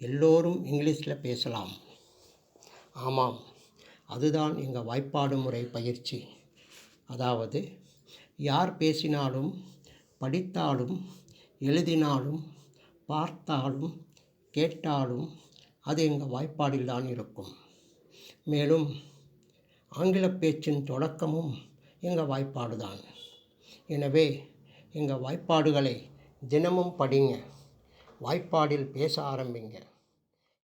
எல்லோரும் இங்கிலீஷில் பேசலாம். ஆமாம் அதுதான் எங்கள் வாய்ப்பாடு முறை பயிற்சி. அதாவது யார் பேசினாலும் படித்தாலும் எழுதினாலும் பார்த்தாலும் கேட்டாலும் அது எங்கள் வாய்ப்பாடில் தான் இருக்கும். மேலும் ஆங்கில பேச்சின் தொடக்கமும் எங்கள் வாய்ப்பாடு தான். எனவே எங்கள் வாய்ப்பாடுகளை தினமும் படிங்க வாய்ப்பாடில் பேச ஆரம்பிங்க.